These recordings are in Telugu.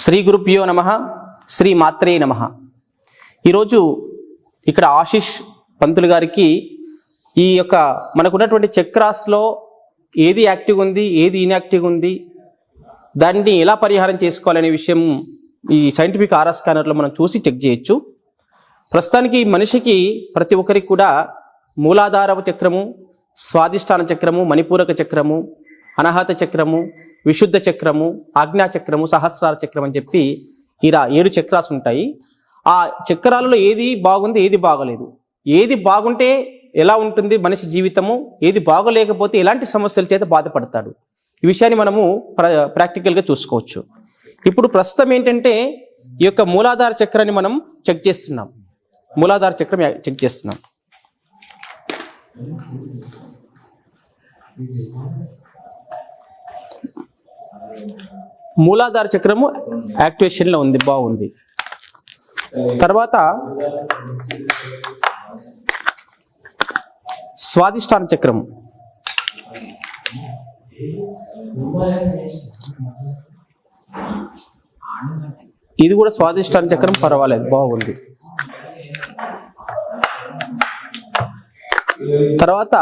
శ్రీ గురుభ్యో నమ శ్రీ మాత్రే నమ. ఈరోజు ఇక్కడ ఆశిష్ పంతులు గారికి ఈ యొక్క మనకున్నటువంటి చక్రాస్లో ఏది యాక్టివ్ ఉంది ఏది ఇన్యాక్టివ్ ఉంది దాన్ని ఎలా పరిహారం చేసుకోవాలనే విషయం ఈ సైంటిఫిక్ ఆర్ఆర్ స్కానర్లో మనం చూసి చెక్ చేయొచ్చు. ప్రస్తుతానికి మనిషికి ప్రతి ఒక్కరికి కూడా మూలాధారవ చక్రము స్వాదిష్టాన చక్రము మణిపూరక చక్రము అనాహత చక్రము విశుద్ధ చక్రము ఆజ్ఞా చక్రము సహస్రార చక్రం అని చెప్పి ఇలా ఏడు చక్రాలు ఉంటాయి. ఆ చక్రాలలో ఏది బాగుంది ఏది బాగలేదు. ఏది బాగుంటే ఎలా ఉంటుంది మనిషి జీవితము ఏది బాగోలేకపోతే ఎలాంటి సమస్యల చేత బాధపడతాడు. ఈ విషయాన్ని మనము ప్ర ప్రాక్టికల్గా చూసుకోవచ్చు. ఇప్పుడు ప్రస్తుతం ఏంటంటే ఈ యొక్క మూలాధార చక్రాన్ని మనం చెక్ చేస్తున్నాం. మూలాధార చక్రం చెక్ చేస్తున్నాం. మూలాధార చక్రము యాక్టివేషన్లో ఉంది బాగుంది. తర్వాత స్వాదిష్టాన చక్రం. ఇది కూడా స్వాదిష్టాన చక్రం పర్వాలేదు బాగుంది. తర్వాత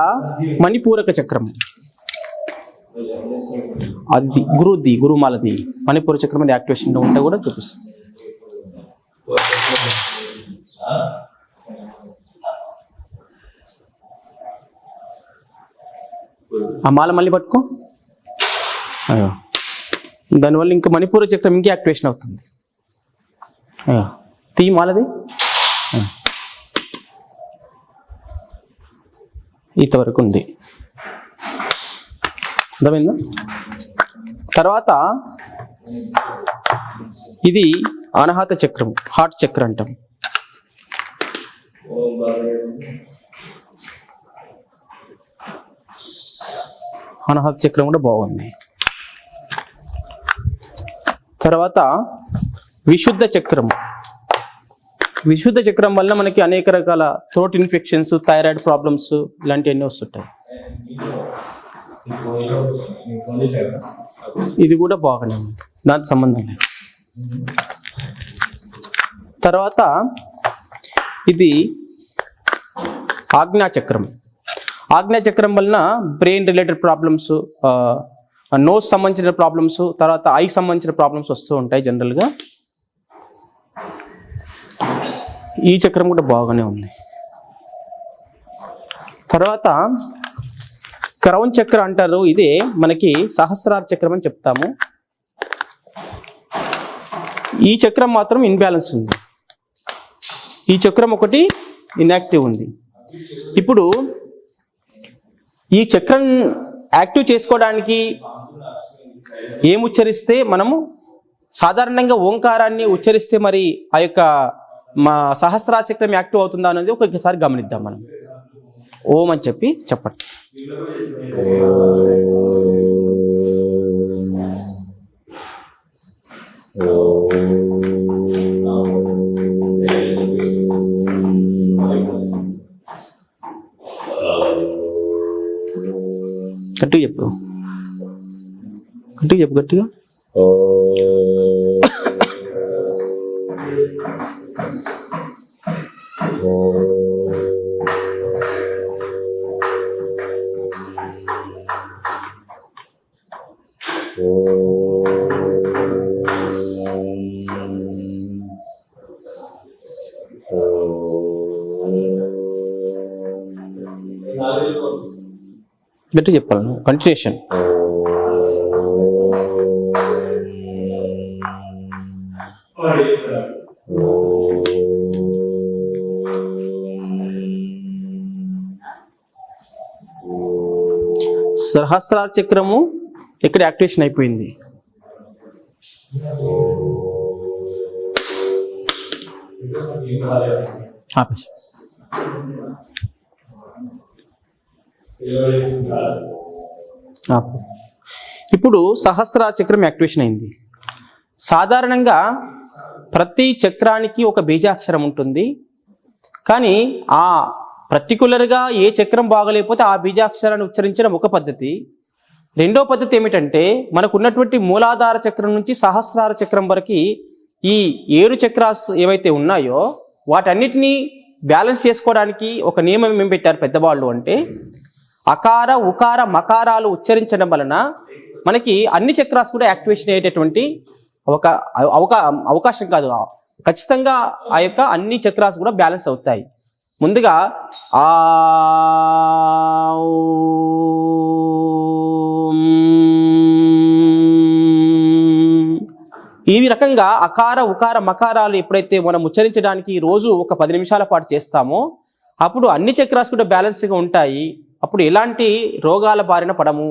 మణిపూరక చక్రం. అది గురుది గురుమాలది మణిపూర చక్రం అది యాక్టివేషన్లో ఉంటే కూడా చూపిస్తుంది. ఆ మాల మళ్ళీ పట్టుకో. అయ్యో. దానివల్ల ఇంకా మణిపూర చక్రం ఇంకా యాక్టివేషన్ అవుతుంది. అయ్యో. తీ మాలది. ఇంతవరకు ఉంది. అర్థమైందా? తర్వాత ఇది అనాహత చక్రం హార్ట్ చక్రం అంటాం. అనాహత చక్రం కూడా బాగుంది. తర్వాత విశుద్ధ చక్రం. విశుద్ధ చక్రం వల్ల మనకి అనేక రకాల థ్రోట్ ఇన్ఫెక్షన్స్ థైరాయిడ్ ప్రాబ్లమ్స్ ఇలాంటివన్నీ వస్తుంటాయి. ఇది కూడా బాగానే ఉంది దానికి సంబంధం లేదు. తర్వాత ఇది ఆజ్ఞాచక్రం చక్రం. చక్రం వలన బ్రెయిన్ రిలేటెడ్ ప్రాబ్లమ్స్ నోస్ సంబంధించిన ప్రాబ్లమ్స్ తర్వాత ఐ సంబంధించిన ప్రాబ్లమ్స్ వస్తూ ఉంటాయి జనరల్గా ఈ చక్రం కూడా బాగానే ఉంది. తర్వాత క్రౌన్ చక్రం అంటారు. ఇదే మనకి సహస్రార చక్రం అని చెప్తాము. ఈ చక్రం మాత్రం ఇన్బ్యాలెన్స్ ఉంది. ఈ చక్రం ఒకటి ఇన్యాక్టివ్ ఉంది. ఇప్పుడు ఈ చక్రం యాక్టివ్ చేసుకోవడానికి ఏం ఉచ్చరిస్తే మనము సాధారణంగా ఓంకారాన్ని ఉచ్చరిస్తే మరి ఆ యొక్క మా సహస్రార చక్రం యాక్టివ్ అవుతుందా అనేది ఒకసారి గమనిద్దాం మనం. ఓం అని చెప్పి చెప్పండి. గట్టిగా చెప్పు. గట్టిగా చెప్పు గట్టిగా. గట్టిగా చెప్పాలి నువ్వు. కంటిన్యూషన్ సహస్రార చక్రము ఇక్కడ యాక్టివేషన్ అయిపోయింది. ఆపేసి. ఇప్పుడు సహస్రార చక్రం యాక్టివేషన్ అయింది. సాధారణంగా ప్రతి చక్రానికి ఒక బీజాక్షరం ఉంటుంది. కానీ ఆ పర్టికులర్గా ఏ చక్రం బాగలేకపోతే ఆ బీజాక్షరాన్ని ఉచ్చరించడం ఒక పద్ధతి. రెండో పద్ధతి ఏమిటంటే మనకు ఉన్నటువంటి మూలాధార చక్రం నుంచి సహస్రార చక్రం వరకు ఈ ఏడు చక్రాస్ ఏవైతే ఉన్నాయో వాటన్నిటినీ బ్యాలెన్స్ చేసుకోవడానికి ఒక నియమం ఏం పెట్టారు పెద్దవాళ్ళు అంటే అకార ఉకార మకారాలు ఉచ్చరించడం వలన మనకి అన్ని చక్రాస్ కూడా యాక్టివేషన్ అయ్యేటటువంటి ఒక అవకా అవకాశం కాదు. ఖచ్చితంగా ఆ యొక్క అన్ని చక్రాస్ కూడా బ్యాలెన్స్ అవుతాయి. ముందుగా ఆ ఈ రకంగా అకార ఉకార మకారాలు ఎప్పుడైతే మనం ఉచ్చరించడానికి రోజు ఒక పది నిమిషాల పాటు చేస్తామో అప్పుడు అన్ని చక్రాస్ కూడా బ్యాలెన్స్గా ఉంటాయి. అప్పుడు ఎలాంటి రోగాల బారిన పడము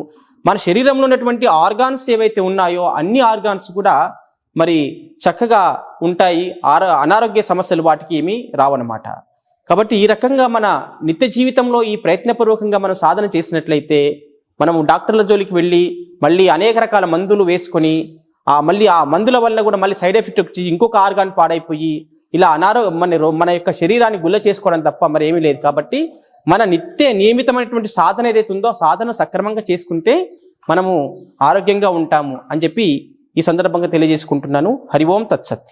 మన శరీరంలో ఉన్నటువంటి ఆర్గాన్స్ ఏవైతే ఉన్నాయో అన్ని ఆర్గాన్స్ కూడా మరి చక్కగా ఉంటాయి. అనారోగ్య సమస్యలు వాటికి ఏమీ రావన్నమాట. కాబట్టి ఈ రకంగా మన నిత్య జీవితంలో ఈ ప్రయత్నపూర్వకంగా మనం సాధన చేసినట్లయితే మనము డాక్టర్ల జోలికి వెళ్ళి మళ్ళీ అనేక రకాల మందులు వేసుకొని ఆ మళ్ళీ ఆ మందుల వల్ల కూడా మళ్ళీ సైడ్ ఎఫెక్ట్ వచ్చి ఇంకొక ఆర్గాన్ పాడైపోయి ఇలా అనారో మన రో- మన యొక్క శరీరాన్ని గుల్ల చేసుకోవడం తప్ప మరి ఏమీ లేదు కాబట్టి మన నిత్య నియమితమైనటువంటి సాధన ఏదైతే ఉందో సాధన సక్రమంగా చేసుకుంటే మనము ఆరోగ్యంగా ఉంటాము అని చెప్పి ఈ సందర్భంగా తెలియజేసుకుంటున్నాను. హరి ఓం తత్సత్.